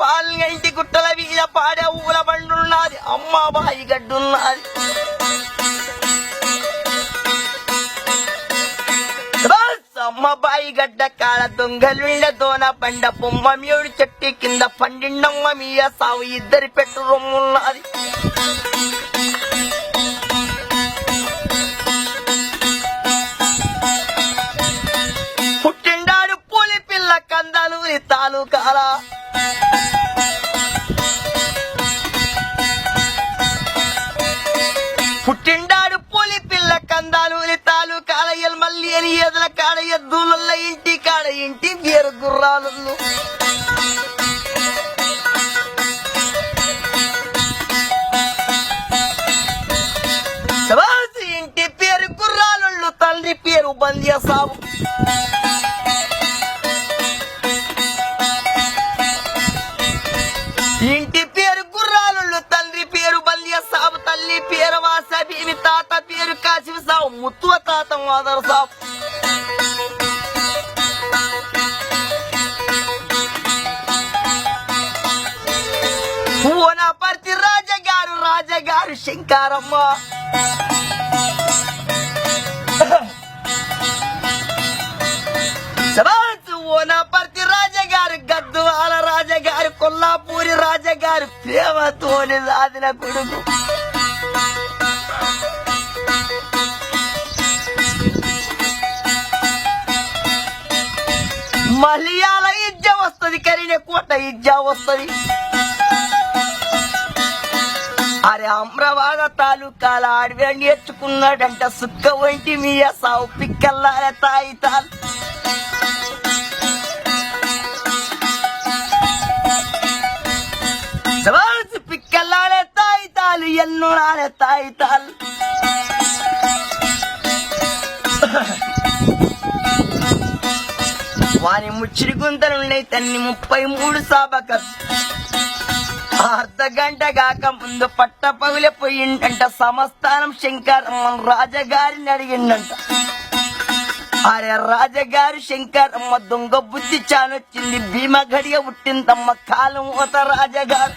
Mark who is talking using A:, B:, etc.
A: పాలన ఇంటి గుట్టల వీల పాడే ఊల బండున్నది అమ్మ బాయి గడ్డున్నది. అమ్మ బాయి గడ్డ కాడ దొంగలుండ దోన పండ బొమ్మ మేడు చెట్టు కింద పండిండమ్మ మీయ సావు ఇద్దరి పెట్టు రొమ్మున్నది. పుట్టిండాడు పూలి పిల్ల కందాలు తాలూకాల. పుట్టిండాడు పులి పిల్ల కందాలు తాలూకాల మళ్ళీ అని ఎదల కాడ దూలల్ల ఇంటి కాడ ఇంటి వేరు గుర్రాలు ఇంటి పేరు గుర్రాలు తల్లి పేరు బంద్య సాబు ఇంటి పేరు గుర్రాలు తల్లి పేరు బల్య సాబు తల్లి పేరు వాసబీవి తాత పేరు కాశివ సాబు ముత్తువ తాత మాదర్ సాబు ఓనపర్తి రాజగారు రాజగారు శంకారమ్మ. ప్రేమతోని సాధిన కొడుకు మలయాళ ఇజ్జ వస్తుంది కరీనే కోట ఇజ్జ వస్తుంది. అరే అమ్రవాద తాలూకాల అడవి నేర్చుకున్నాడంట సుక్క వంటి మీ సావు పిక్కల్లార తాయి తాలు శబాష్ పిక్కల్లాడే తాలు ఎన్నుడాడే తాయి తాలు వాని ముచ్చిరి గుంతలున్నాయి తన్ని ముప్పై మూడు సాబక. అర్ధ గంట కాక ముందు పట్ట పగులే పోయిండంట. సమస్థానం శంకర్ రాజగారిని అడిగిండంట. అరే రాజగారు శంకర్ అమ్మ దొంగ బుద్ధి చానొచ్చింది. భీమ గడియ పుట్టిందమ్మ కాలం ఓత రాజగారు.